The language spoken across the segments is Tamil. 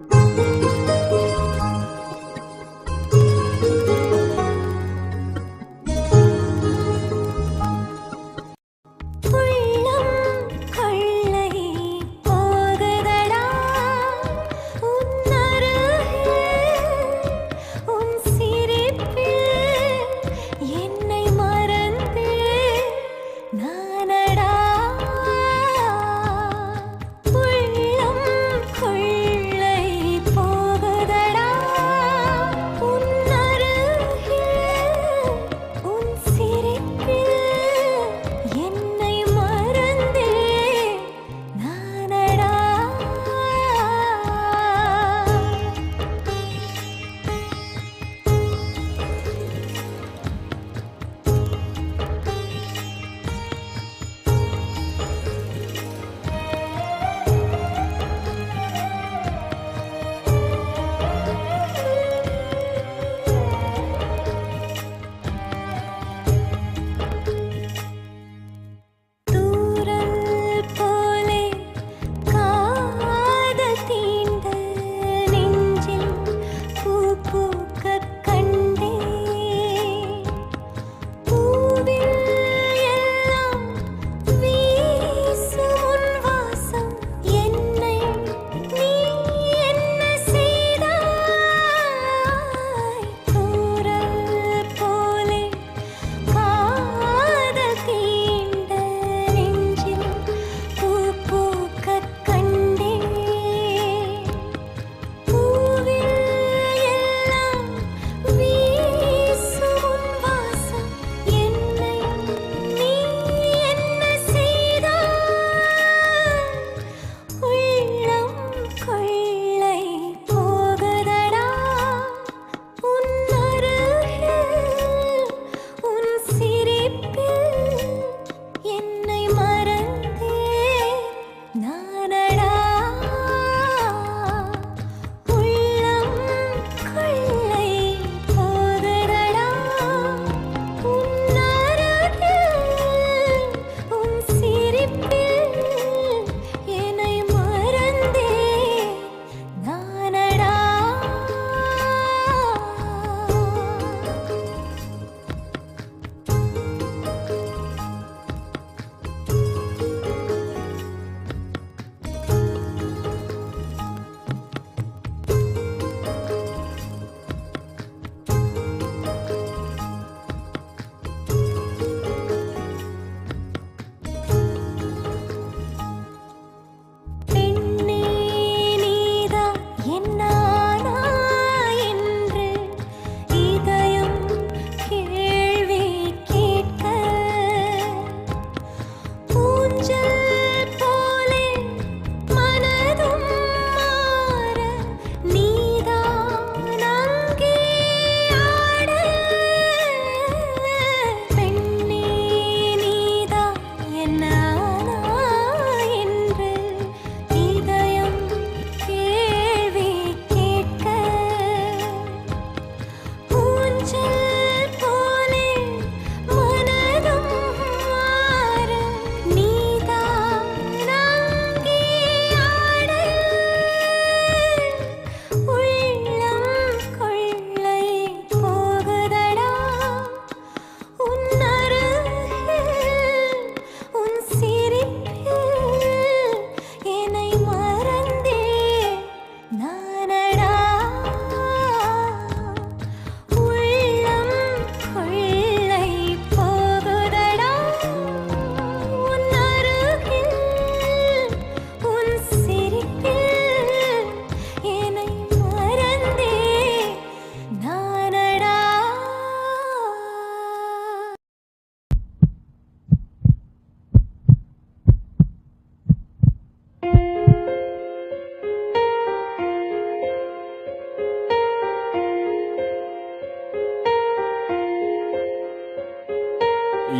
Música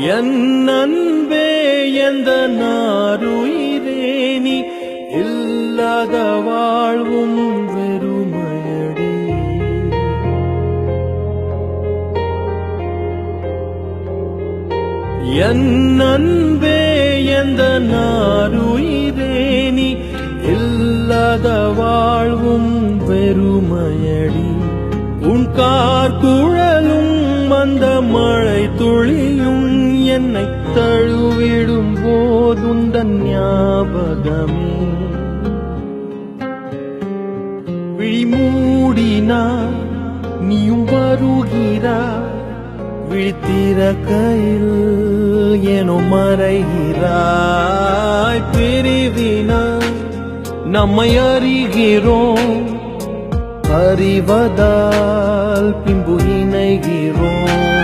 என் அன்பே எந்த நாருயிரேனி இல்லாத வாழ்வும் வெறுமையடி. என் அன்பே எந்த நாருயிரேனி இல்லாத வாழ்வும் வெறுமையடி. உன் கார்குள் ஞாபகமே. விழிமூடினா நீயும் வருகிறா. விழித்திர கையில் ஏனோ மறைகிறாய். பிரிவினா நம்மை அறிகிறோம். அறிவதால் பின்பு இணைகிறோம்.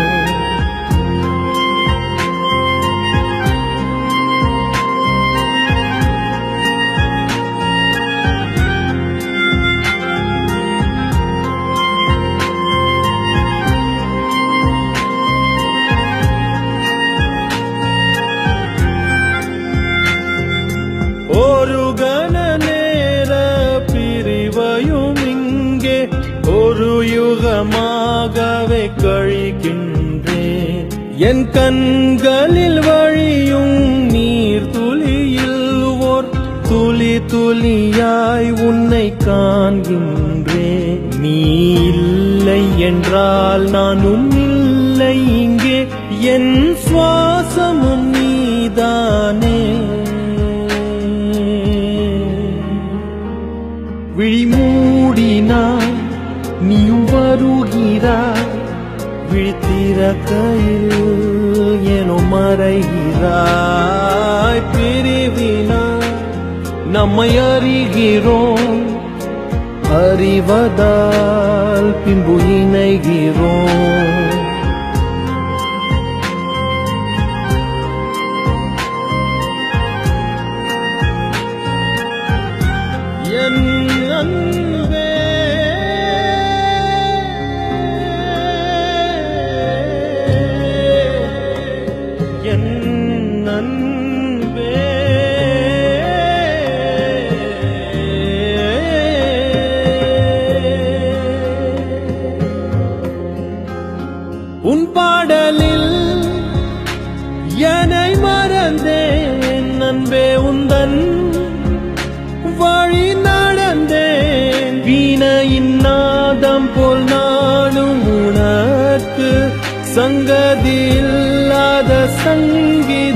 என் கண்களில் வழியும் நீர் துளியில் ஓர் துளி துளியாய் உன்னை காண்கின்றேன் நீ இல்லை என்றால் நானும் இல்லை இங்கே என் சுவாசமும் நீதானே. விழிமூடினாய் நீ வருகிறாய். இறக்கையில் எனும் மறைகிறாய். பிரிவினாய் நம்மை அறிகிறோம். அறிவதால் பின்பு இணைகிறோம்.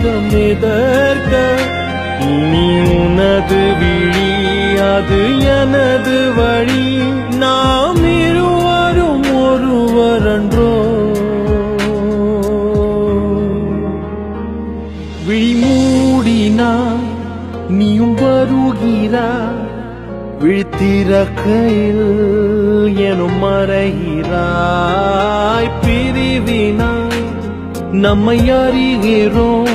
சங்கீதம் எதற்க இனி உனது விழி அது எனது வழி. நாம் இருவரும் ஒருவரன்றோ. விழிமூடினாய் நீயும் வருகிறாய் விழித்திறக்கையில் எனும் மறைகிறாய். பிரிவினாய் நம்மை அறிகிறோம்.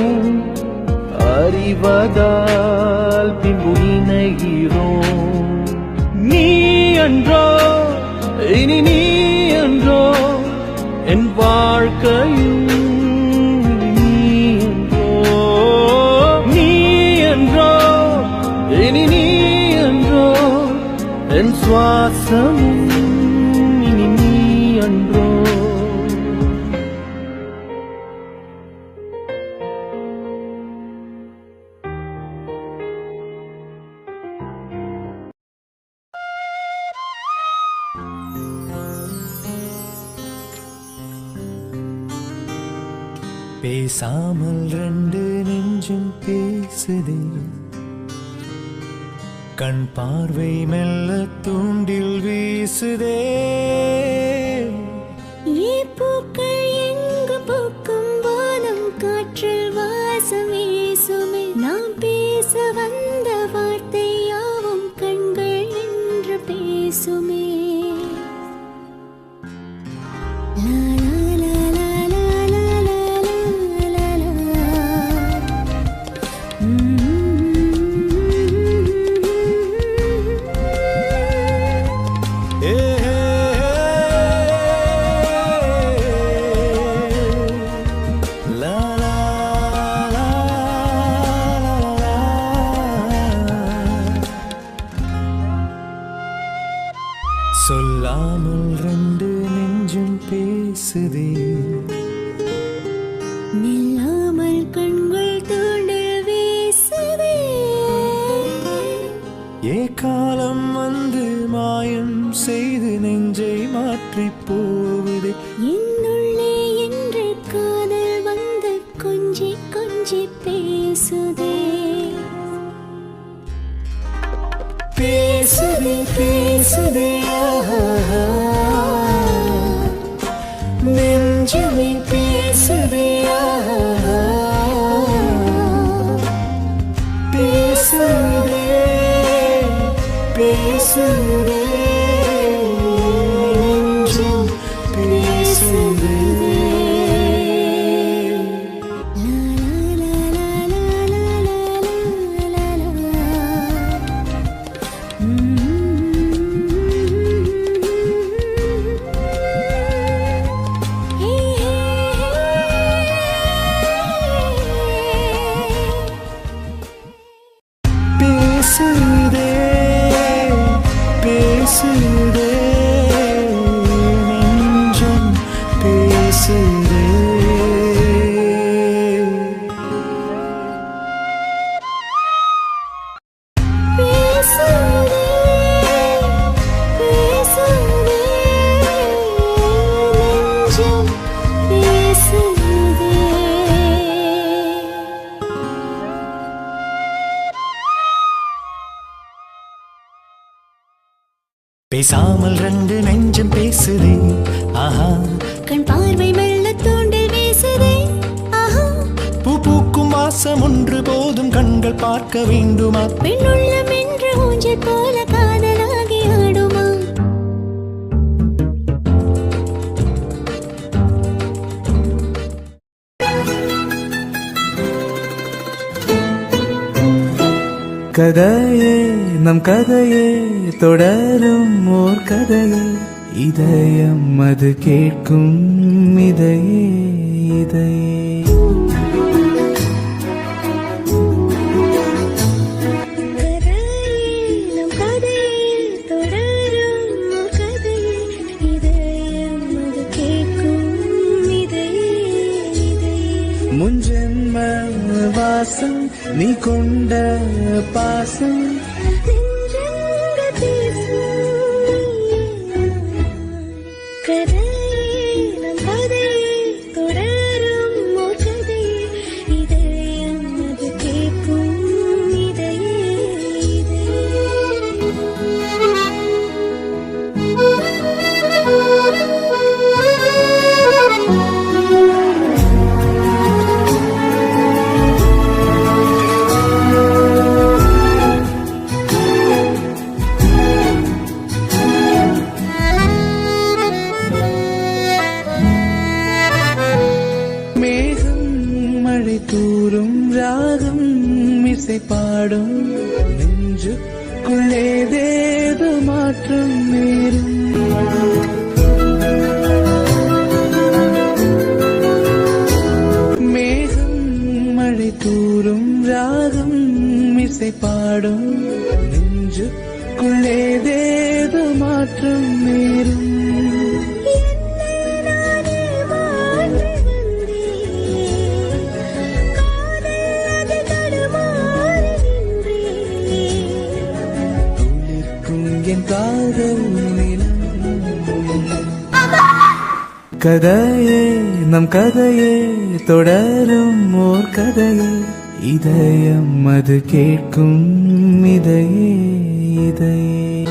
அறிவதால் பின்பு இணைகிறோம். நீ என்றோ இனி நீ என்றோ என் வாழ்க்கையும் நீ என்றோ என் சுவாசமும் கண் பார்வை மெல்ல தூண்டில் வீசுதே. பேசாமல் ரெண்டு நெஞ்சம் பேசுதே. ஆஹா. கண் பார்வை மெல்ல தூண்டில் வீசுதே. ஆஹா. பூ பூக்கும் வாசம் ஒன்று போதும் கண்கள் பார்க்க வேண்டுமா? பெண்ணுள்ளம் என்று ஊஞ்சல் போல காதலாகி ஆடுமா? கதையே நம் கதையே தொடரும் ஓர் கதையே. இதயம் அது கேட்கும் இதையே இதையே. முன்ஜென்ம வாசம் நீ கொண்ட பாசம் என் காதல் கதையே நம் கதையே தொடரும் ஓர் கதையே. இதயம் அது கேட்கும் இதையே இதையே.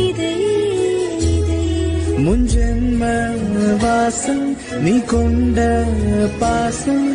இதையே இதையே முன்ஜென்ம வாசம் நீ கொண்ட பாசம்.